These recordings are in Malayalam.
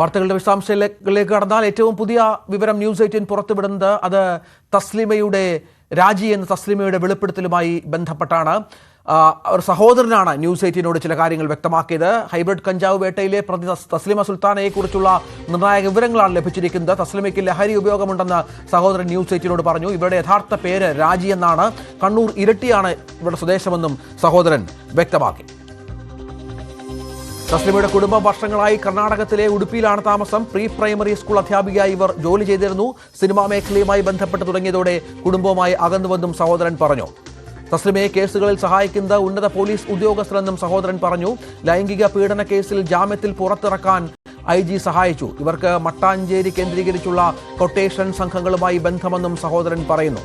വാർത്തകളുടെ വിശദാംശങ്ങളിലേക്ക് കടന്നാൽ ഏറ്റവും പുതിയ വിവരം ന്യൂസ് എയ്റ്റീൻ പുറത്തുവിടുന്നത് അത് തസ്ലിമയുടെ രാജി എന്ന തസ്ലിമയുടെ വെളിപ്പെടുത്തലുമായി ബന്ധപ്പെട്ടാണ്. ഒരു സഹോദരനാണ് ന്യൂസ് എയ്റ്റീനോട് ചില കാര്യങ്ങൾ വ്യക്തമാക്കിയത്. ഹൈബ്രിഡ് കഞ്ചാവ് വേട്ടയിലെ പ്രതി തസ്- തസ്ലിമ സുൽത്താനയെ കുറിച്ചുള്ള നിർണായക വിവരങ്ങളാണ് ലഭിച്ചിരിക്കുന്നത്. തസ്ലിമയ്ക്ക് ലഹരി ഉപയോഗമുണ്ടെന്ന് സഹോദരൻ ന്യൂസ് എയ്റ്റീനോട് പറഞ്ഞു. ഇവരുടെ യഥാർത്ഥ പേര് രാജി എന്നാണ് കണ്ണൂർ ഇരട്ടിയാണ് ഇവരുടെ സ്വദേശമെന്നും സഹോദരൻ വ്യക്തമാക്കി. തസ്ലിമയുടെ കുടുംബം വർഷങ്ങളായി കർണാടകത്തിലെ ഉടുപ്പിയിലാണ് താമസം. പ്രീ പ്രൈമറി സ്കൂൾ അധ്യാപികയായി ഇവർ ജോലി ചെയ്തിരുന്നു. സിനിമാ മേഖലയുമായി ബന്ധപ്പെട്ട് തുടങ്ങിയതോടെ കുടുംബവുമായി അകന്നുവെന്നും സഹോദരൻ പറഞ്ഞു. തസ്ലിമയെ കേസുകളിൽ സഹായിക്കുന്നത് ഉന്നത പോലീസ് ഉദ്യോഗസ്ഥരെന്നും സഹോദരൻ പറഞ്ഞു. ലൈംഗിക പീഡന കേസിൽ ജാമ്യത്തിൽ പുറത്തിറക്കാൻ ഐ ജി സഹായിച്ചു. ഇവർക്ക് മട്ടാഞ്ചേരി കേന്ദ്രീകരിച്ചുള്ള കൊട്ടേഷൻ സംഘങ്ങളുമായി ബന്ധമെന്നും സഹോദരൻ പറയുന്നു.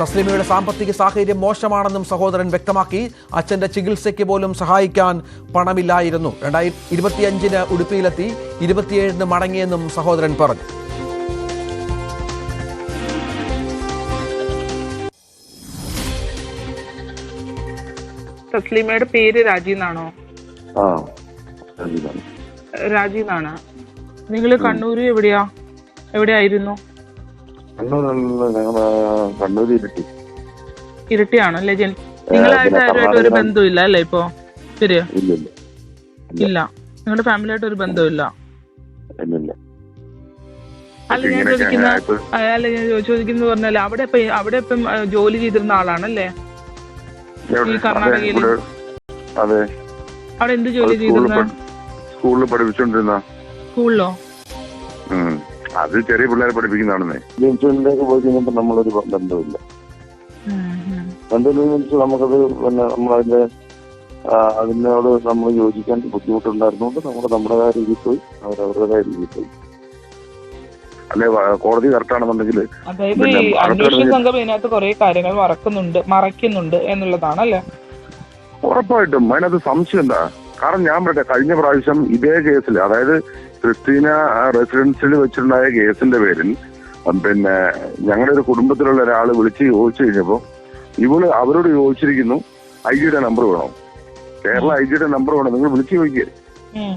തസ്ലിമയുടെ സാമ്പത്തിക സാഹചര്യം മോശമാണെന്നും സഹോദരൻ വ്യക്തമാക്കി. അച്ഛന്റെ ചികിത്സയ്ക്ക് പോലും സഹായിക്കാൻ പണമില്ലായിരുന്നു. രണ്ടായിരത്തി ഇരുപത്തിയഞ്ചിന് ഉടുപ്പിയിലെത്തി ഇരുപത്തിയേഴിന് മടങ്ങിയെന്നും സഹോദരൻ പറഞ്ഞു. തസ്ലിമയുടെ പേര് രാജീന്നാണോ ആ അതിലാണ്. രാജി എന്നാണ്. നിങ്ങൾ കണ്ണൂര് എവിടെയാ? എവിടെയായിരുന്നു? കണ്ണൂരിലുള്ള ഞങ്ങൾ കണ്ണൂര് ഇരുട്ടി ഇരട്ടിയാണ് അല്ലേ ജൻ നിങ്ങളായിട്ട് പിന്നെ ആരുമായിട്ട് ഒരു കർണാടക- ബന്ധമില്ല അല്ലേ ഇപ്പോ? ശരി ഇല്ല. നിങ്ങളുടെ ഫാമിലിയായിട്ട് ഒരു ബന്ധമില്ല അല്ല ഞാൻ ഇങ്ങനെയൊക്കെ ചോദിക്കുന്ന ആയിട്ട് അല്ല ഞാൻ ചോ- ചോദിക്കുന്നത് പറഞ്ഞാൽ അവിടെ അവിടെ ഇപ്പം ജോലി ചെയ്തിരുന്ന ആളാണല്ലേ? ഈ അതെ അവിടെ എന്ത് ജോലി ചെയ്തിരുന്ന? സ്കൂളിൽ പഠിപ്പിച്ചോണ്ടിരുന്ന. സ്കൂളിലോ. അത് ചെറിയ പിള്ളേരെ പഠിപ്പിക്കുന്നതാണെന്നേ. ജംഗ്ഷനിലേക്ക് പോയി കഴിഞ്ഞപ്പോ നമ്മളൊരു ബന്ധമില്ല. ബന്ധമില്ലെന്ന് വെച്ചാൽ നമുക്കത് പിന്നെ നമ്മളതിന്റെ അതിനോട് നമ്മൾ യോജിക്കാൻ ബുദ്ധിമുട്ടുണ്ടായിരുന്നുകൊണ്ട് നമ്മൾ നമ്മുടേതായ രീതിയിൽ പോയി അവരവരുടേതായ രീതിയിൽ പോയി. അല്ലെ കോടതി കറക്റ്റാണെന്നുണ്ടെങ്കിൽ അതായത് ഈ അന്വേഷണ സംഘം ഇതിനകത്ത് കുറെ കാര്യങ്ങൾ മറക്കുന്നുണ്ട് മറയ്ക്കുന്നുണ്ട് എന്നുള്ളതാണല്ലേ? ഉറപ്പായിട്ടും. അതിനകത്ത് സംശയം എന്താ? കാരണം ഞാൻ പറയട്ടെ കഴിഞ്ഞ പ്രാവശ്യം ഇതേ കേസിൽ അതായത് ക്രിസ്റ്റീന റെസിഡൻസിൽ വെച്ചിട്ടുണ്ടായ കേസിന്റെ പേരിൽ പിന്നെ ഞങ്ങളുടെ ഒരു കുടുംബത്തിലുള്ള ഒരാൾ വിളിച്ച് ചോദിച്ചു കഴിഞ്ഞപ്പോ ഇവൾ അവരോട് ചോദിച്ചിരിക്കുന്നു ഐ ജിയുടെ നമ്പർ വേണോ? കേരള ഐ ജിയുടെ നമ്പർ വേണോ? നിങ്ങൾ വിളിച്ചു ചോദിക്കുക ഉം.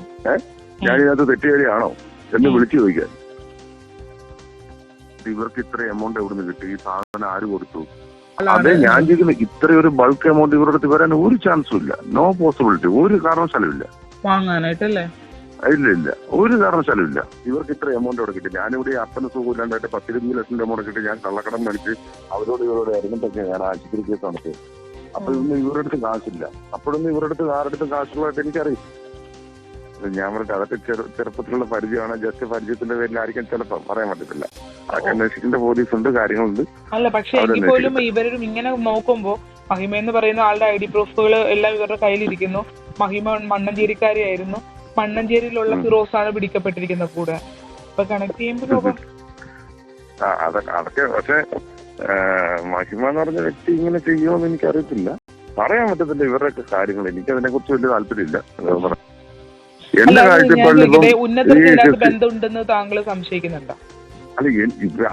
ഞാൻ ഇതിനകത്ത് തെറ്റുകാരിയാണോ? എന്ന് വിളിച്ചു ചോദിക്കാൻ ഇവർക്ക് ഇത്ര എമൗണ്ട് എവിടെ നിന്ന് കിട്ടി? ഈ സാധനം ആര് കൊടുത്തു? അതെ ഞാൻ ചോദിക്കുന്നത് ഇത്രയൊരു ബൾക്ക് എമൗണ്ട് ഇവരുടെ അടുത്ത് വരാൻ ഒരു ചാൻസും ഇല്ല. നോ പോസിബിലിറ്റി ഒരു കാരണവശാലും ഇല്ല. വാങ്ങാനായിട്ടല്ലേ? ഇല്ല ഇല്ല ഒരു കാരണവശാലും ഇല്ല. ഇവർക്ക് ഇത്ര എമൗണ്ട് അവിടെ കിട്ടി. ഞാനിവിടെ അപ്പന അപ്പന് സുഖമില്ലാണ്ടായിട്ട് പത്തിരുപത് ലക്ഷം രൂപ മുടക്കിട്ട് ഞാൻ കള്ളക്കടം മേടിച്ച് അവരോട് ഇവരോട് ഇറങ്ങിട്ടൊക്കെ ഞാൻ ആശുപത്രി കേസ് നടത്തിയത്. അപ്പൊ ഇതൊന്നും ഇവരുടെ അടുത്ത് കാശില്ല. അപ്പോഴൊന്നും ഇവരുടെ അടുത്ത് ആരുടെ കാശുള്ളതായിട്ട് എനിക്കറിയില്ല. ഞാൻ പറഞ്ഞിട്ട് അതൊക്കെ ചെറു ചെറുപ്പത്തിലുള്ള പരിചയമാണ്. ജസ്റ്റ് പരിചയത്തിന്റെ പേരിലായിരിക്കും ചിലപ്പോൾ പറയാൻ പറ്റത്തില്ല. അതൊക്കെ അന്വേഷിക്കേണ്ട പോലീസ് ഉണ്ട് കാര്യങ്ങളുണ്ട്. അല്ല പക്ഷെ എങ്കിൽ പോലും ഇവരും ഇങ്ങനെ നോക്കുമ്പോ മഹിമ എന്ന് പറയുന്ന ആളുടെ ഐ ഡി പ്രൂഫുകൾ എല്ലാം ഇവരുടെ കയ്യിലിരിക്കുന്നു. മഹിമ മണ്ണഞ്ചേരിക്കാരിയായിരുന്നു. മണ്ണഞ്ചേരിയിലുള്ള ഫിറോസാണ് പിടിക്കപ്പെട്ടിരിക്കുന്ന കൂടെ. അപ്പൊ കണക്ട് ചെയ്യുമ്പോൾ രോഗം അതൊക്കെ പക്ഷെ മഹിമ എന്ന് പറഞ്ഞ വ്യക്തി ഇങ്ങനെ ചെയ്യുമെന്ന് എനിക്ക് അറിയത്തില്ല പറയാൻ പറ്റത്തില്ല ഇവരുടെയൊക്കെ കാര്യങ്ങൾ. എനിക്ക് അതിനെ കുറിച്ച് വലിയ താല്പര്യമില്ല. എന്റെ ബന്ധമുണ്ടെന്ന് താങ്കൾ സംശയിക്കുന്നുണ്ടോ? അല്ല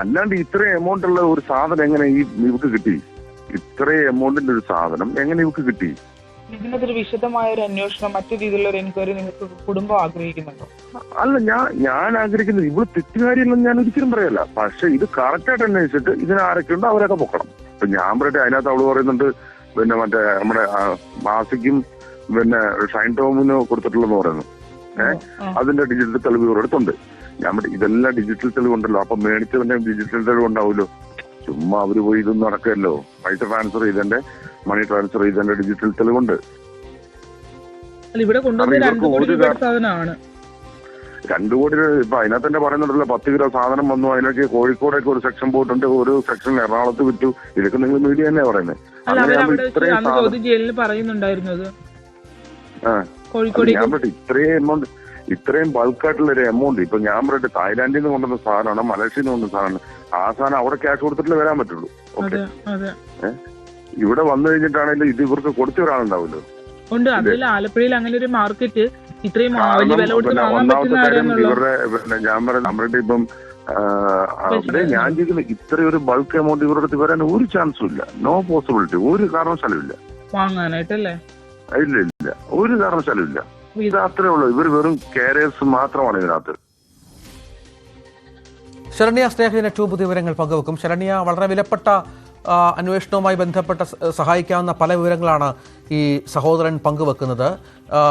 അല്ലാണ്ട് ഇത്രയും എമൗണ്ട് ഉള്ള ഒരു സാധനം എങ്ങനെ ഈ ഇവക്ക് കിട്ടി? ഇത്രയും എമൗണ്ടിന്റെ ഒരു സാധനം എങ്ങനെ ഇവക്ക് കിട്ടി? ഇതിനകത്തൊരു വിശദമായ ഒരു അന്വേഷണം മറ്റു രീതിയിലുള്ള ഒരു എൻക്വയറി നിങ്ങൾക്ക് കുടുംബം ആഗ്രഹിക്കുന്നുണ്ടോ? അല്ല ഞാൻ ഞാൻ ആഗ്രഹിക്കുന്നത് ഇവൾ തെറ്റുകാരിയല്ലെന്ന് ഞാൻ ഒരിക്കലും പറയല്ല. പക്ഷെ ഇത് കറക്റ്റായിട്ട് അന്വേഷിച്ചിട്ട് ഇതിനാരൊക്കെ ഉണ്ടോ അവരൊക്കെ പൊക്കണം. ഇപ്പൊ ഞാൻ പറയട്ടെ അതിനകത്ത് അവൾ പറയുന്നുണ്ട് പിന്നെ മറ്റേ നമ്മുടെ മാസിക്കും പിന്നെ ഷൈൻ ടോമിന് കൊടുത്തിട്ടുള്ളതെന്ന് പറയുന്നു. ഏഹ് അതിന്റെ ഡിജിറ്റൽ തെളിവ് ഇവരുടെ അടുത്തുണ്ട്. ഞാൻ ഇതെല്ലാം ഡിജിറ്റൽ തെളിവുണ്ടല്ലോ. അപ്പൊ മേടിച്ചതിന്റെ ഡിജിറ്റൽ തെളിവ് ഉണ്ടാവുമല്ലോ ചുമ്മാ അവർ പോയി ഇതൊന്നും നടക്കല്ലോ പൈസ ട്രാൻസ്ഫർ ചെയ്തതിന്റെ മണി ട്രാൻസ്ഫർ ചെയ്തതിന്റെ ഡിജിറ്റൽ തെളിവുണ്ട്. ഇവിടെ കൊണ്ടുവന്ന രണ്ടു കോടി ഇപ്പൊ അതിനകത്ത് തന്നെ പറയുന്നുണ്ടല്ലോ പത്ത് കിലോ സാധനം വന്നു അതിനൊക്കെ കോഴിക്കോടൊക്കെ ഒരു സെക്ഷൻ പോയിട്ടുണ്ട് ഒരു സെക്ഷൻ എറണാകുളത്ത് വിറ്റു. ഇതൊക്കെ നിങ്ങൾ മീഡിയ തന്നെ പറയുന്നത് ഞാൻ പറയട്ടെ ഇത്രയും എമൗണ്ട് ഇത്രയും ബൾക്കായിട്ടുള്ള ഒരു എമൗണ്ട് ഇപ്പൊ ഞാൻ പറയട്ടെ തായ്ലാന്റിൽ നിന്ന് കൊണ്ടുവന്ന സാധനമാണ് മലേഷ്യയിൽ നിന്ന് കൊണ്ടുവന്ന സാധനമാണ്. ആ സാധനം അവിടെ ക്യാഷ് കൊടുത്തിട്ട് വരാൻ പറ്റുള്ളൂ. ഓക്കെ ഏഹ് ഇവിടെ വന്നു കഴിഞ്ഞിട്ടാണെങ്കിലും ഇത് ഇവർക്ക് കൊടുത്ത ഒരാളുണ്ടാവുമല്ലോ. ഉണ്ട്. അതിൽ ആലപ്പുഴയിൽ അങ്ങനെ ഒരു മാർക്കറ്റ് ഇത്രയും വലിയ വില കൊടുത്ത് വാങ്ങാൻ പറ്റുന്ന ഇവരുടെ ഞാൻ പറയുന്നത് നമ്മുടെ ഇപ്പം അവിടെ ഞാൻ ചോദിക്കുന്നത് ഇത്രയും ഒരു ബൾക്ക് എമൗണ്ട് ഇവരുടെ അടുത്ത് വരാൻ ഒരു ചാൻസും ഇല്ല. നോ പോസിബിലിറ്റി ഒരു കാരണവശാലും ഇല്ല. വാങ്ങാനായിട്ടല്ലേ? ഇല്ല ഇല്ല. ഒരു കാരണവശാലും ഇല്ല. ഇത് അത്രേ ഉള്ളൂ. ഇവർ വെറും കാരേഴ്സ് മാത്രമാണ് ഇതിനകത്ത്. ശരണ്യ സ്നേഹത്തിന് ഏറ്റവും പുതിയ വിവരങ്ങൾ പങ്കുവെക്കും. ശരണ്യ വളരെ വിലപ്പെട്ട അന്വേഷണവുമായി ബന്ധപ്പെട്ട സഹായിക്കാവുന്ന പല വിവരങ്ങളാണ് ഈ സഹോദരൻ പങ്കുവെക്കുന്നത്.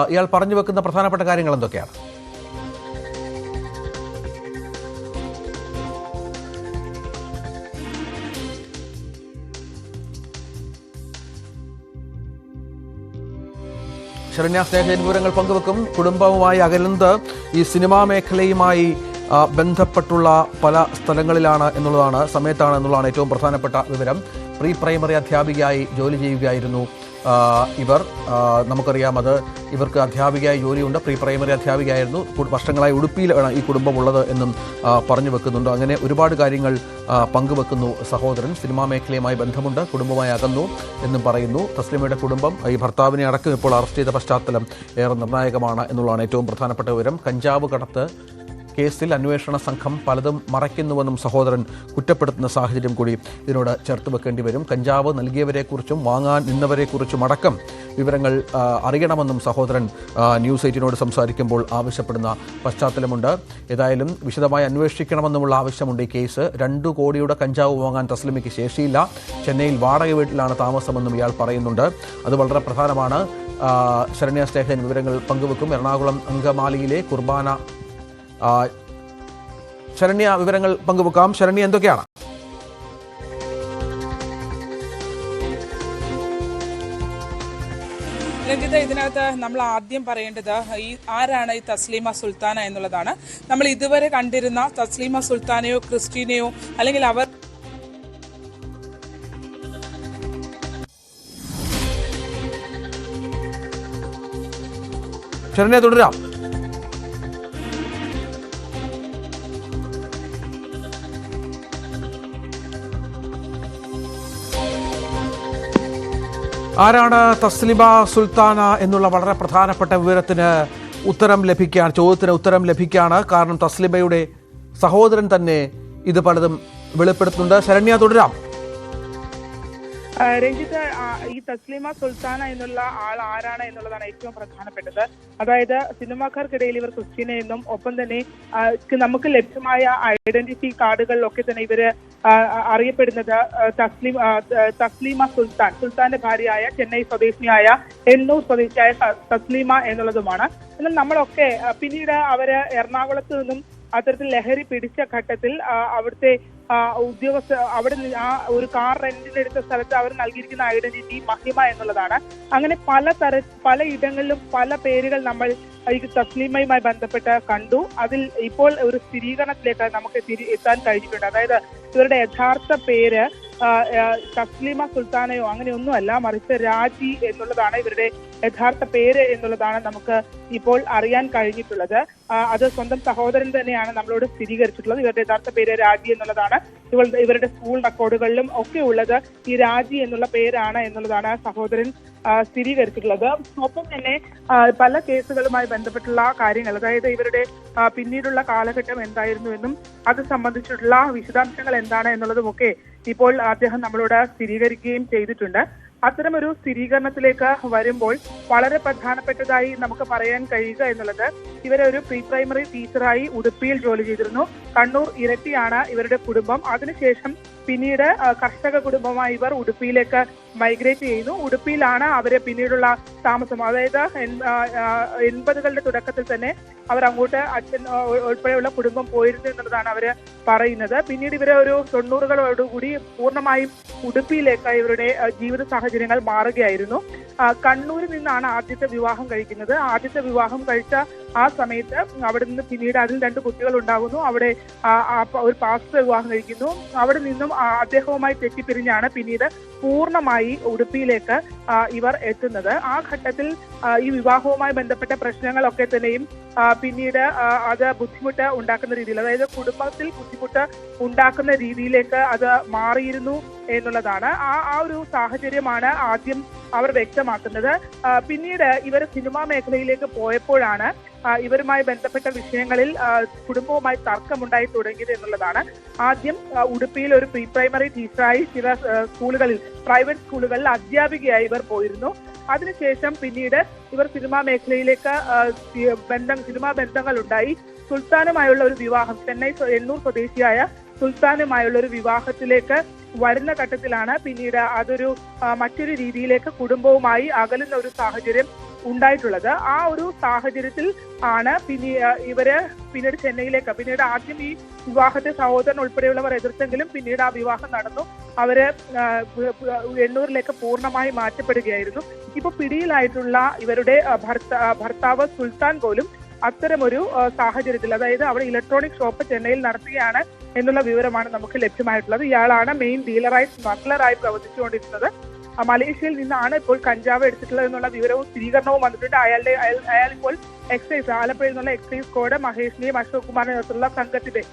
ഇയാൾ പറഞ്ഞു വെക്കുന്ന പ്രധാനപ്പെട്ട കാര്യങ്ങൾ എന്തൊക്കെയാണ്? ശരണ്യ സ്നേഹ വിവരങ്ങൾ പങ്കുവെക്കും. കുടുംബവുമായി അകലുന്നത് ഈ സിനിമാ മേഖലയുമായി ബന്ധപ്പെട്ടുള്ള പല സ്ഥലങ്ങളിലാണ് എന്നുള്ളതാണ് സമയത്താണ് എന്നുള്ളതാണ് ഏറ്റവും പ്രധാനപ്പെട്ട വിവരം. പ്രീ പ്രൈമറി അധ്യാപികയായി ജോലി ചെയ്യുകയായിരുന്നു ഇവർ. നമുക്കറിയാം അത് ഇവർക്ക് അധ്യാപികയായി ജോലിയുണ്ട് പ്രീ പ്രൈമറി അധ്യാപികയായിരുന്നു വർഷങ്ങളായി ഉടുപ്പിയിലാണ് ഈ കുടുംബം ഉള്ളത് എന്നും പറഞ്ഞു വെക്കുന്നുണ്ട്. അങ്ങനെ ഒരുപാട് കാര്യങ്ങൾ പങ്കുവെക്കുന്നു സഹോദരൻ. സിനിമാ മേഖലയുമായി ബന്ധമുണ്ട് കുടുംബമായി അകന്നു എന്നും പറയുന്നു. തസ്ലിമയുടെ കുടുംബം ഈ ഭർത്താവിനെ അടക്കം ഇപ്പോൾ അറസ്റ്റ് ചെയ്ത പശ്ചാത്തലം ഏറെ നിർണായകമാണ് എന്നുള്ളതാണ് ഏറ്റവും പ്രധാനപ്പെട്ട വിവരം. കഞ്ചാവ് കടത്ത് കേസിൽ അന്വേഷണ സംഘം പലതും മറയ്ക്കുന്നുവെന്നും സഹോദരൻ കുറ്റപ്പെടുത്തുന്ന സാഹചര്യം കൂടി ഇതിനോട് ചേർത്ത് വെക്കേണ്ടി വരും. കഞ്ചാവ് നൽകിയവരെക്കുറിച്ചും വാങ്ങാൻ നിന്നവരെക്കുറിച്ചും അടക്കം വിവരങ്ങൾ അറിയണമെന്നും സഹോദരൻ ന്യൂസ് എയ്റ്റിനോട് സംസാരിക്കുമ്പോൾ ആവശ്യപ്പെടുന്ന പശ്ചാത്തലമുണ്ട്. ഏതായാലും വിശദമായി അന്വേഷിക്കണമെന്നുമുള്ള ആവശ്യമുണ്ട് ഈ കേസ്. രണ്ടു കോടിയുടെ കഞ്ചാവ് വാങ്ങാൻ തസ്ലിമയ്ക്ക് ശേഷിയില്ല. ചെന്നൈയിൽ വാടക വീട്ടിലാണ് താമസമെന്നും ഇയാൾ പറയുന്നുണ്ട്. അത് വളരെ പ്രധാനമാണ്. ശരണ്യ സ്നേഹൻ വിവരങ്ങൾ പങ്കുവെക്കും. എറണാകുളം അങ്കമാലിയിലെ കുർബാന ശരണ്യ വിവരങ്ങൾ പങ്കുവെക്കാം. ശരണ്യ എന്തൊക്കെയാണ്? രഞ്ജിത ഇതിനകത്ത് നമ്മൾ ആദ്യം പറയേണ്ടത് ഈ ആരാണ് ഈ തസ്ലീമ സുൽത്താന എന്നുള്ളതാണ്. നമ്മൾ ഇതുവരെ കണ്ടിരുന്ന തസ്ലീമ സുൽത്താനയോ ക്രിസ്റ്റീനയോ അല്ലെങ്കിൽ അവർ ശരണ്യ തുടരാം. ആരാണ് തസ്ലിമ സുൽത്താന എന്നുള്ള വളരെ പ്രധാനപ്പെട്ട വിവരത്തിന് ഉത്തരം ലഭിക്കുകയാണ് ചോദ്യത്തിന് ഉത്തരം ലഭിക്കുകയാണ് കാരണം തസ്ലിബയുടെ സഹോദരൻ തന്നെ ഇത് പലതും വെളിപ്പെടുത്തുന്നുണ്ട്. ശരണ്യ തുടരാം. രഞ്ജിത്ത് ഈ തസ്ലിമ സുൽത്താന എന്നുള്ള ആൾ ആരാണ് എന്നുള്ളതാണ് ഏറ്റവും പ്രധാനപ്പെട്ടത്. അതായത് സിനിമാക്കാർക്കിടയിൽ ഇവർ ക്രിസ്ത്യനെ എന്നും ഒപ്പം തന്നെ നമുക്ക് ലഭ്യമായ ഐഡന്റിറ്റി കാർഡുകളിലൊക്കെ തന്നെ ഇവർ അറിയപ്പെടുന്നത് തസ്ലിം തസ്ലീമ സുൽത്താൻ. സുൽത്താന്റെ ഭാര്യയായ ചെന്നൈ സ്വദേശിയായ എണ്ണൂർ സ്വദേശിയായ തസ്ലീമ എന്നുള്ളതുമാണ്. എന്നാൽ നമ്മളൊക്കെ പിന്നീട് അവർ എറണാകുളത്ത് നിന്നും അത്തരത്തിൽ ലഹരി പിടിച്ച ഘട്ടത്തിൽ അവിടുത്തെ ഉദ്യോഗസ്ഥ അവിടെ ആ ഒരു കാർ റെന്റിനെടുത്ത സ്ഥലത്ത് അവർ നൽകിയിരിക്കുന്ന ഐഡന്റിറ്റി മഹിമ എന്നുള്ളതാണ്. അങ്ങനെ പല തര പല ഇടങ്ങളിലും പല പേരുകൾ നമ്മൾ ഈ തസ്ലീമയുമായി ബന്ധപ്പെട്ട് കണ്ടു. അതിൽ ഇപ്പോൾ ഒരു സ്ഥിരീകരണത്തിലേക്ക് നമുക്ക് എത്താൻ കഴിഞ്ഞിട്ടുണ്ട്. അതായത് ഇവരുടെ യഥാർത്ഥ പേര് തസ്ലീമ സുൽത്താനയോ അങ്ങനെയൊന്നുമല്ല മറിച്ച് രാജി എന്നുള്ളതാണ് ഇവരുടെ യഥാർത്ഥ പേര് എന്നുള്ളതാണ് നമുക്ക് ഇപ്പോൾ അറിയാൻ കഴിഞ്ഞിട്ടുള്ളത്. അത് സ്വന്തം സഹോദരൻ തന്നെയാണ് നമ്മളോട് സ്ഥിരീകരിച്ചിട്ടുള്ളത്. ഇവരുടെ യഥാർത്ഥ പേര് രാജി എന്നുള്ളതാണ്. ഇവളുടെ ഇവരുടെ സ്കൂൾ റെക്കോർഡുകളിലും ഒക്കെ ഉള്ളത് ഈ രാജി എന്നുള്ള പേരാണ് എന്നുള്ളതാണ് സഹോദരൻ സ്ഥിരീകരിച്ചിട്ടുള്ളത്. ഒപ്പം തന്നെ പല കേസുകളുമായി ബന്ധപ്പെട്ടുള്ള കാര്യങ്ങൾ അതായത് ഇവരുടെ പിന്നീടുള്ള കാലഘട്ടം എന്തായിരുന്നു എന്നും അത് സംബന്ധിച്ചിട്ടുള്ള വിശദാംശങ്ങൾ എന്താണ് എന്നുള്ളതുമൊക്കെ ഇപ്പോൾ അദ്ദേഹം നമ്മളോട് സ്ഥിരീകരിക്കുകയും ചെയ്തിട്ടുണ്ട്. അത്തരമൊരു സ്ഥിരീകരണത്തിലേക്ക് വരുമ്പോൾ വളരെ പ്രധാനപ്പെട്ടതായി നമുക്ക് പറയാൻ കഴിയുക എന്നുള്ളത് ഇവരെ ഒരു പ്രീ പ്രൈമറി ടീച്ചറായി ഉടുപ്പിയിൽ ജോലി ചെയ്തിരുന്നു. കണ്ണൂർ ഇരട്ടിയാണ് ഇവരുടെ കുടുംബം. അതിനുശേഷം പിന്നീട് കർഷക കുടുംബമായി ഇവർ ഉടുപ്പിയിലേക്ക് മൈഗ്രേറ്റ് ചെയ്യുന്നു. ഉടുപ്പിയിലാണ് അവരെ പിന്നീടുള്ള താമസം. അതായത് എൺപതുകളുടെ തുടക്കത്തിൽ തന്നെ അവർ അങ്ങോട്ട് അച്ഛൻ ഉൾപ്പെടെയുള്ള കുടുംബം പോയിരുന്നു എന്നുള്ളതാണ് അവർ പറയുന്നത്. പിന്നീട് ഇവരെ ഒരു തൊണ്ണൂറുകളോടുകൂടി പൂർണമായും ഉടുപ്പിയിലേക്ക് ഇവരുടെ ജീവിത സാഹചര്യങ്ങൾ മാറുകയായിരുന്നു. കണ്ണൂരിൽ നിന്നാണ് ആദ്യത്തെ വിവാഹം കഴിക്കുന്നത്. ആദ്യത്തെ വിവാഹം കഴിച്ച ആ സമയത്ത് അവിടെ നിന്ന് പിന്നീട് അതിൽ രണ്ട് കുട്ടികൾ ഉണ്ടാകുന്നു. അവിടെ ഒരു പാസ്റ്റർ വിവാഹം കഴിക്കുന്നു. അവിടെ നിന്നും അദ്ദേഹവുമായി തെറ്റിപ്പിരിഞ്ഞാണ് പിന്നീട് പൂർണമായി ഉടുപ്പിയിലേക്ക് ഇവർ എത്തുന്നത്. ആ ഘട്ടത്തിൽ ഈ വിവാഹവുമായി ബന്ധപ്പെട്ട പ്രശ്നങ്ങളൊക്കെ തന്നെയും പിന്നീട് അത് ബുദ്ധിമുട്ട് ഉണ്ടാക്കുന്ന രീതിയിൽ അതായത് കുടുംബത്തിൽ ബുദ്ധിമുട്ട് ഉണ്ടാക്കുന്ന രീതിയിലേക്ക് അത് മാറിയിരുന്നു എന്നുള്ളതാണ്. ആ ആ ഒരു സാഹചര്യമാണ് ആദ്യം അവർ വ്യക്തമാക്കുന്നത്. പിന്നീട് ഇവർ സിനിമാ മേഖലയിലേക്ക് പോയപ്പോഴാണ് ഇവരുമായി ബന്ധപ്പെട്ട വിഷയങ്ങളിൽ കുടുംബവുമായി തർക്കമുണ്ടായി തുടങ്ങിയത് എന്നുള്ളതാണ്. ആദ്യം ഉടുപ്പിയിൽ ഒരു പ്രീ പ്രൈമറി ടീച്ചറായി ചില സ്കൂളുകളിൽ പ്രൈവറ്റ് സ്കൂളുകളിൽ അധ്യാപികയായി ഇവർ പോയിരുന്നു. അതിനുശേഷം പിന്നീട് ഇവർ സിനിമാ മേഖലയിലേക്ക് ബന്ധം സിനിമാ ബന്ധങ്ങൾ ഉണ്ടായി സുൽത്താനുമായുള്ള ഒരു വിവാഹം ചെന്നൈ എണ്ണൂർ സ്വദേശിയായ സുൽത്താനുമായുള്ള ഒരു വിവാഹത്തിലേക്ക് വരുന്ന ഘട്ടത്തിലാണ് പിന്നീട് അതൊരു മറ്റൊരു രീതിയിലേക്ക് കുടുംബവുമായി അകലുന്ന ഒരു സാഹചര്യം ഉണ്ടായിട്ടുള്ളത്. ആ ഒരു സാഹചര്യത്തിൽ ആണ് പിന്നെ ഇവർ പിന്നീട് ചെന്നൈയിലേക്ക് പിന്നീട് ആദ്യം ഈ വിവാഹത്തെ സഹോദരൻ ഉൾപ്പെടെയുള്ളവർ എതിർത്തെങ്കിലും പിന്നീട് ആ വിവാഹം നടന്നു. അവർ എണ്ണൂറിലേക്ക് പൂർണമായി മാറ്റപ്പെടുകയായിരുന്നു. ഇപ്പൊ പിടിയിലായിട്ടുള്ള ഇവരുടെ ഭർത്താവ് സുൽത്താൻ പോലും അത്തരമൊരു സാഹചര്യത്തിൽ അതായത് അവിടെ ഇലക്ട്രോണിക് ഷോപ്പ് ചെന്നൈയിൽ നടത്തുകയാണ്. എന്നുള്ള വിവരമാണ് നമുക്ക് ലഭ്യമായിട്ടുള്ളത്. ഇയാളാണ് മെയിൻ ഡീലറായി സ്മഗ്ലറായി പ്രവർത്തിച്ചുകൊണ്ടിരുന്നത്. മലേഷ്യയിൽ നിന്നാണ് ഇപ്പോൾ കഞ്ചാവ് എടുത്തിട്ടുള്ളത് എന്നുള്ള വിവരവും സ്ഥിരീകരണവും വന്നിട്ടുണ്ട്. അയാളുടെ അയാൾ ഇപ്പോൾ എക്സൈസ് ആലപ്പുഴയിൽ നിന്നുള്ള എക്സൈസ് കോഡ് മഹേഷിനെയും അശോക് കുമാറിനെ നേതൃത്വത്തിലുള്ള സംഘത്തിന്റെ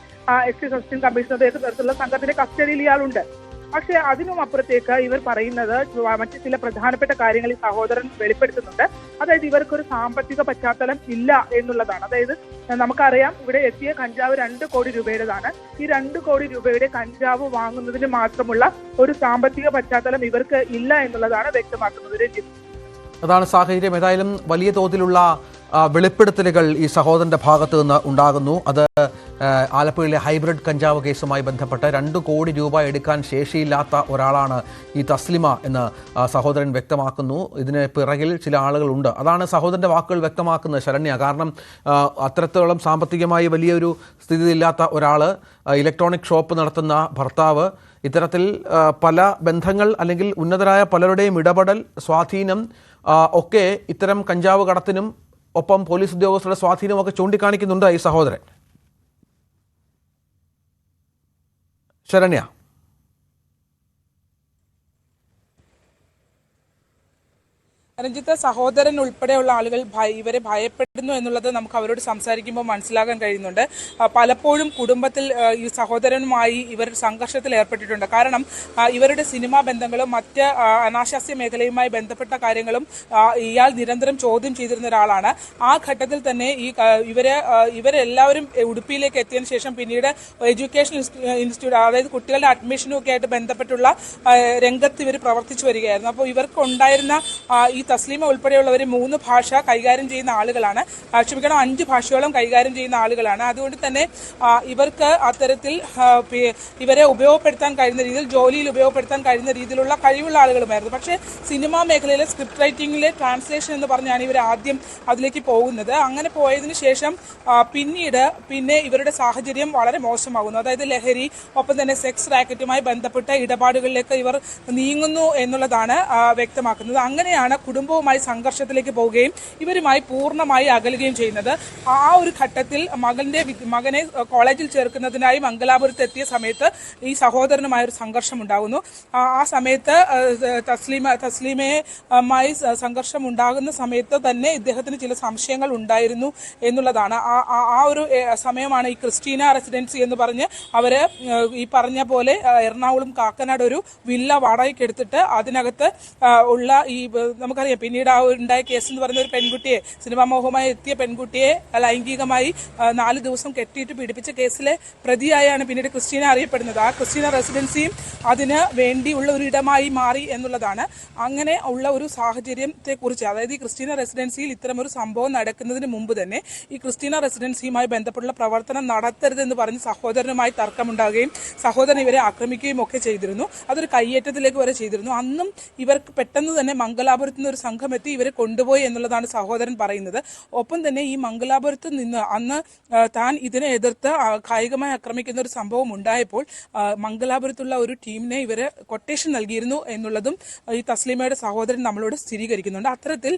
എക്സൈസ് അസിസ്റ്റന്റ് കമ്മീഷണറുടെ നേതൃത്വത്തിലുള്ള സംഘത്തിന്റെ കസ്റ്റഡിയിൽ ഇയാളുണ്ട്. പക്ഷേ അതിനും അപ്പുറത്തേക്ക് ഇവർ പറയുന്നത് മറ്റു ചില പ്രധാനപ്പെട്ട കാര്യങ്ങൾ ഈ സഹോദരൻ വെളിപ്പെടുത്തുന്നുണ്ട്. അതായത് ഇവർക്കൊരു സാമ്പത്തിക പശ്ചാത്തലം ഇല്ല എന്നുള്ളതാണ്. അതായത് നമുക്കറിയാം ഇവിടെ എത്തിയ കഞ്ചാവ് രണ്ട് കോടി രൂപയുടേതാണ്. ഈ രണ്ട് കോടി രൂപയുടെ കഞ്ചാവ് വാങ്ങുന്നതിന് മാത്രമുള്ള ഒരു സാമ്പത്തിക പശ്ചാത്തലം ഇവർക്ക് ഇല്ല എന്നുള്ളതാണ് വ്യക്തമാക്കുന്നത് അതാണ് സാഹചര്യം. ഏതായാലും വലിയ തോതിലുള്ള വെളിപ്പെടുത്തലുകൾ ഈ സഹോദരന്റെ ഭാഗത്ത് നിന്ന് ഉണ്ടാകുന്നു. അത് ആലപ്പുഴയിലെ ഹൈബ്രിഡ് കഞ്ചാവ് കേസുമായി ബന്ധപ്പെട്ട് രണ്ട് കോടി രൂപ എടുക്കാൻ ശേഷിയില്ലാത്ത ഒരാളാണ് ഈ തസ്ലിമ എന്ന് സഹോദരൻ വ്യക്തമാക്കുന്നു. ഇതിന് പിറകിൽ ചില ആളുകളുണ്ട്. അതാണ് സഹോദരന്റെ വാക്കുകൾ വ്യക്തമാക്കുന്നത് ശരണ്യ. കാരണം അത്രത്തോളം സാമ്പത്തികമായി വലിയൊരു സ്ഥിതിയില്ലാത്ത ഒരാൾ ഇലക്ട്രോണിക് ഷോപ്പ് നടത്തുന്ന ഭർത്താവ്. ഇത്തരത്തിൽ പല ബന്ധങ്ങൾ അല്ലെങ്കിൽ ഉന്നതരായ പലരുടെയും ഇടപെടൽ സ്വാധീനം ഒക്കെ ഇത്തരം കഞ്ചാവ് കടത്തിനും ഒപ്പം പോലീസ് ഉദ്യോഗസ്ഥരുടെ സ്വാധീനമൊക്കെ ചൂണ്ടിക്കാണിക്കുന്നുണ്ട് ഈ സഹോദരൻ. ശരണ്യ. രഞ്ജിത്ത് സഹോദരൻ ഉൾപ്പെടെയുള്ള ആളുകൾ ഇവരെ ഭയപ്പെടുന്നു എന്നുള്ളത് നമുക്ക് അവരോട് സംസാരിക്കുമ്പോൾ മനസ്സിലാക്കാൻ കഴിയുന്നുണ്ട്. പലപ്പോഴും കുടുംബത്തിൽ ഈ സഹോദരനുമായി ഇവർ സംഘർഷത്തിൽ ഏർപ്പെട്ടിട്ടുണ്ട്. കാരണം ഇവരുടെ സിനിമാ ബന്ധങ്ങളും മറ്റ് അനാശാസ്യ മേഖലയുമായി ബന്ധപ്പെട്ട കാര്യങ്ങളും ഇയാൾ നിരന്തരം ചോദ്യം ചെയ്തിരുന്ന ഒരാളാണ്. ആ ഘട്ടത്തിൽ തന്നെ ഈ ഇവരെ ഇവരെല്ലാവരും ഉടുപ്പിയിലേക്ക് എത്തിയതിനു ശേഷം പിന്നീട് എഡ്യൂക്കേഷൻ ഇൻസ്റ്റിറ്റ്യൂട്ട് അതായത് കുട്ടികളുടെ അഡ്മിഷനും ഒക്കെ ആയിട്ട് ബന്ധപ്പെട്ടുള്ള രംഗത്ത് ഇവർ പ്രവർത്തിച്ചു വരികയായിരുന്നു. അപ്പോൾ ഇവർക്ക് ഉണ്ടായിരുന്ന ഈ തസ്ലീമ ഉൾപ്പെടെയുള്ളവർ മൂന്ന് ഭാഷ കൈകാര്യം ചെയ്യുന്ന ആളുകളാണ്. ക്ഷമിക്കണം അഞ്ച് ഭാഷയോളം കൈകാര്യം ചെയ്യുന്ന ആളുകളാണ്. അതുകൊണ്ട് തന്നെ ഇവർക്ക് അത്തരത്തിൽ ഇവരെ ഉപയോഗപ്പെടുത്താൻ കഴിയുന്ന രീതിയിൽ ജോലിയിൽ ഉപയോഗപ്പെടുത്താൻ കഴിയുന്ന രീതിയിലുള്ള കഴിവുള്ള ആളുകളുമായിരുന്നു. പക്ഷേ സിനിമാ മേഖലയിലെ സ്ക്രിപ്റ്റ് റൈറ്റിംഗിലെ ട്രാൻസ്ലേഷൻ എന്ന് പറഞ്ഞാണ് ഇവർ ആദ്യം അതിലേക്ക് പോകുന്നത്. അങ്ങനെ പോയതിനു ശേഷം പിന്നീട് പിന്നെ ഇവരുടെ സാഹചര്യം വളരെ മോശമാകുന്നു. അതായത് ലഹരി ഒപ്പം തന്നെ സെക്സ് റാക്കറ്റുമായി ബന്ധപ്പെട്ട ഇടപാടുകളിലേക്ക് ഇവർ നീങ്ങുന്നു എന്നുള്ളതാണ് വ്യക്തമാക്കുന്നത്. അങ്ങനെയാണ് കുടുംബവുമായി സംഘർഷത്തിലേക്ക് പോവുകയും ഇവരുമായി പൂർണമായി അകലുകയും ചെയ്യുന്നത്. ആ ഒരു ഘട്ടത്തിൽ മകന്റെ മകനെ കോളേജിൽ ചേർക്കുന്നതിനായി മംഗലാപുരത്ത് എത്തിയ സമയത്ത് ഈ സഹോദരനുമായ ഒരു സംഘർഷം ഉണ്ടാകുന്നു ആ സമയത്ത് തസ്ലീമ തസ്ലീമയുമായി സംഘർഷം ഉണ്ടാകുന്ന സമയത്ത് തന്നെ ഇദ്ദേഹത്തിന് ചില സംശയങ്ങൾ ഉണ്ടായിരുന്നു എന്നുള്ളതാണ്. ആ ആ- ഒരു സമയമാണ് ഈ ക്രിസ്റ്റീന റെസിഡൻസി എന്ന് പറഞ്ഞ് അവർ ഈ പറഞ്ഞ പോലെ എറണാകുളം കാക്കനാട് ഒരു വില്ല വാടകയ്ക്ക് എടുത്തിട്ട് അതിനകത്ത് ഉള്ള ഈ ബ- നമുക്കറിയാം പിന്നീട് ആ ഉണ്ടായ കേസ് എന്ന് പറയുന്ന ഒരു പെൺകുട്ടിയെ സിനിമാ മോഹമായി എത്തിയ പെൺകുട്ടിയെ ലൈംഗികമായി നാല് ദിവസം കെട്ടിയിട്ട് പീഡിപ്പിച്ച കേസിലെ പ്രതിയായാണ് പിന്നീട് ക്രിസ്റ്റീന അറിയപ്പെടുന്നത്. ആ ക്രിസ്റ്റീന റെസിഡൻസിയും അതിന് വേണ്ടിയുള്ള ഒരു ഇടമായി മാറി എന്നുള്ളതാണ്. അങ്ങനെ ഉള്ള ഒരു സാഹചര്യത്തെ കുറിച്ച് അതായത് ഈ ക്രിസ്റ്റീന റെസിഡൻസിയിൽ ഇത്തരമൊരു സംഭവം നടക്കുന്നതിന് മുമ്പ് തന്നെ ഈ ക്രിസ്റ്റീന റെസിഡൻസിയുമായി ബന്ധപ്പെട്ടുള്ള പ്രവർത്തനം നടത്തരുതെന്ന് പറഞ്ഞ് സഹോദരനുമായി തർക്കമുണ്ടാകുകയും സഹോദരൻ ഇവരെ ആക്രമിക്കുകയും ഒക്കെ ചെയ്തിരുന്നു. അതൊരു കയ്യേറ്റത്തിലേക്ക് വരെ ചെയ്തിരുന്നു. അന്നും ഇവർക്ക് പെട്ടെന്ന് തന്നെ മംഗലാപുരത്ത് ഒരു സംഘം എത്തി ഇവരെ കൊണ്ടുപോയി എന്നുള്ളതാണ് സഹോദരൻ പറയുന്നത്. ഒപ്പം തന്നെ ഈ മംഗലാപുരത്ത് നിന്ന് അന്ന് താൻ ഇതിനെ എതിർത്ത് കായികമായി ആക്രമിക്കുന്ന ഒരു സംഭവം ഉണ്ടായപ്പോൾ മംഗലാപുരത്തുള്ള ഒരു ടീമിനെ ഇവരെ കൊട്ടേഷൻ നൽകിയിരുന്നു എന്നുള്ളതും ഈ തസ്ലീമയുടെ സഹോദരൻ നമ്മളോട് സ്ഥിരീകരിക്കുന്നുണ്ട്. അത്തരത്തിൽ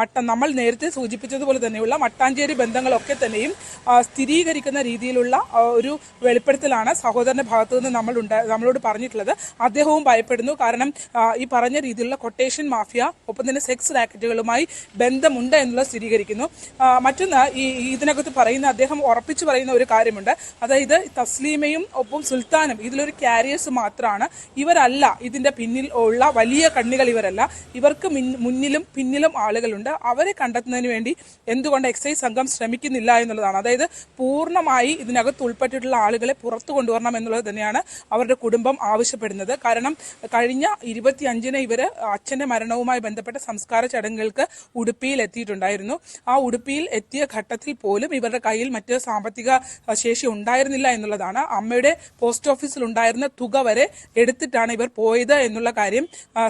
മട്ട നമ്മൾ നേരത്തെ സൂചിപ്പിച്ചതുപോലെ തന്നെയുള്ള മട്ടാഞ്ചേരി ബന്ധങ്ങളൊക്കെ തന്നെയും സ്ഥിരീകരിക്കുന്ന രീതിയിലുള്ള ഒരു വെളിപ്പെടുത്തലാണ് സഹോദരന്റെ ഭാഗത്തു നിന്ന് നമ്മൾ നമ്മളോട് പറഞ്ഞിട്ടുള്ളത്. അദ്ദേഹവും ഭയപ്പെടുന്നു. കാരണം ഈ പറഞ്ഞ രീതിയിലുള്ള കൊട്ടേഷൻ മാഫിയ ഒപ്പം തന്നെ സെക്സ് റാക്കറ്റുകളുമായി ബന്ധമുണ്ട് എന്നുള്ളത് സ്ഥിരീകരിക്കുന്നു. മറ്റൊന്ന് ഈ ഇതിനകത്ത് പറയുന്ന അദ്ദേഹം ഉറപ്പിച്ചു പറയുന്ന ഒരു കാര്യമുണ്ട്. അതായത് തസ്ലീമയും ഒപ്പം സുൽത്താനും ഇതിലൊരു ക്യാരിയേഴ്സ് മാത്രമാണ് ഇവരല്ല ഇതിന്റെ പിന്നിൽ ഉള്ള വലിയ കണ്ണികൾ ഇവരല്ല. ഇവർക്ക് മുന്നിലും പിന്നിലും ആളുകളുണ്ട്. അവരെ കണ്ടെത്തുന്നതിന് വേണ്ടി എന്തുകൊണ്ട് എക്സൈസ് സംഘം ശ്രമിക്കുന്നില്ല എന്നുള്ളതാണ്. അതായത് പൂർണമായി ഇതിനകത്ത് ഉൾപ്പെട്ടിട്ടുള്ള ആളുകളെ പുറത്തു കൊണ്ടുവരണം എന്നുള്ളത് തന്നെയാണ് അവരുടെ കുടുംബം ആവശ്യപ്പെടുന്നത്. കാരണം കഴിഞ്ഞ ഇരുപത്തി അഞ്ചിന് ഇവർ അച്ഛന്റെ മരണവുമായി ബന്ധപ്പെട്ട സംസ്കാര ചടങ്ങുകൾക്ക് ഉടുപ്പിയിൽ എത്തിയിട്ടുണ്ടായിരുന്നു. ആ ഉടുപ്പിയിൽ എത്തിയ ഘട്ടത്തിൽ പോലും ഇവരുടെ കയ്യിൽ മറ്റ് സാമ്പത്തിക ശേഷി ഉണ്ടായിരുന്നില്ല എന്നുള്ളതാണ്. അമ്മയുടെ പോസ്റ്റ് ഓഫീസിൽ ഉണ്ടായിരുന്ന തുക വരെ എടുത്തിട്ടാണ് ഇവർ പോയത് എന്നുള്ള കാര്യം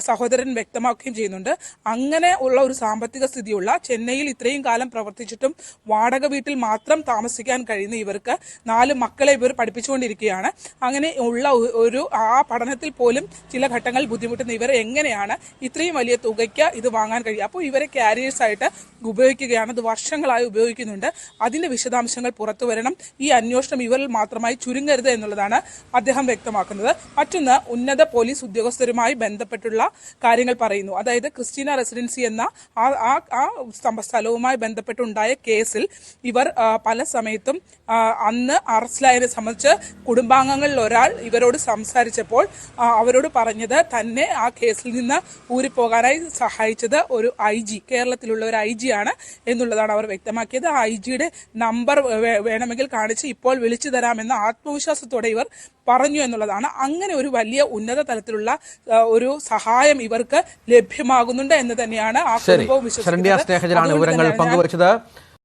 സഹോദരൻ വ്യക്തമാക്കുകയും ചെയ്യുന്നുണ്ട്. അങ്ങനെ ഉള്ള ഒരു സാമ്പത്തിക സ്ഥിതിയുള്ള ചെന്നൈയിൽ ഇത്രയും കാലം പ്രവർത്തിച്ചിട്ടും വാടക വീട്ടിൽ മാത്രം താമസിക്കാൻ കഴിയുന്ന ഇവർക്ക് നാല് മക്കളെ ഇവർ പഠിപ്പിച്ചുകൊണ്ടിരിക്കുകയാണ്. അങ്ങനെ ഉള്ള ഒരു ആ പഠനത്തിൽ പോലും ചില ഘട്ടങ്ങൾ ബുദ്ധിമുട്ടുന്ന ഇവർ എങ്ങനെയാണ് ഇത്രയും വലിയ തുകയ്ക്ക് ഇത് വാങ്ങാൻ കഴിയും. അപ്പോൾ ഇവരെ കാരിയേഴ്സ് ആയിട്ട് ഉപയോഗിക്കുകയാണ്. അത് വർഷങ്ങളായി ഉപയോഗിക്കുന്നുണ്ട്. അതിന്റെ വിശദാംശങ്ങൾ പുറത്തു വരണം. ഈ അന്വേഷണം ഇവരിൽ മാത്രമായി ചുരുങ്ങരുത് എന്നുള്ളതാണ് അദ്ദേഹം വ്യക്തമാക്കുന്നത്. മറ്റൊന്ന് ഉന്നത പോലീസ് ഉദ്യോഗസ്ഥരുമായി ബന്ധപ്പെട്ടുള്ള കാര്യങ്ങൾ പറയുന്നു. അതായത് ക്രിസ്റ്റീന റെസിഡൻസി എന്ന ആ ആ സ്ഥലവുമായി ബന്ധപ്പെട്ടുണ്ടായ കേസിൽ ഇവർ പല സമയത്തും അന്ന് അറസ്റ്റിലായതിനെ സംബന്ധിച്ച് കുടുംബാംഗങ്ങളിൽ ഒരാൾ ഇവരോട് സംസാരിച്ചപ്പോൾ അവരോട് പറഞ്ഞത് തന്നെ ആ കേസിൽ നിന്ന് ഊരിപ്പോകാനായി സഹായിച്ചത് ഒരു ഐ ജി കേരളത്തിലുള്ള ഒരു ഐ ജി ആണ് എന്നുള്ളതാണ് അവർ വ്യക്തമാക്കിയത്. ആ ഐ ജിയുടെ നമ്പർ വേണമെങ്കിൽ കാണിച്ച് ഇപ്പോൾ വിളിച്ചു തരാമെന്ന ആത്മവിശ്വാസത്തോടെ ഇവർ പറഞ്ഞു എന്നുള്ളതാണ്. അങ്ങനെ ഒരു വലിയ ഉന്നത തലത്തിലുള്ള ഒരു സഹായം ഇവർക്ക് ലഭ്യമാകുന്നുണ്ട് എന്ന് തന്നെയാണ് ആ കുടുംബവും വിശ്വസിക്കുന്നത്. സ്നേഹജനാണ് വിവരങ്ങൾ പങ്കുവച്ചത്.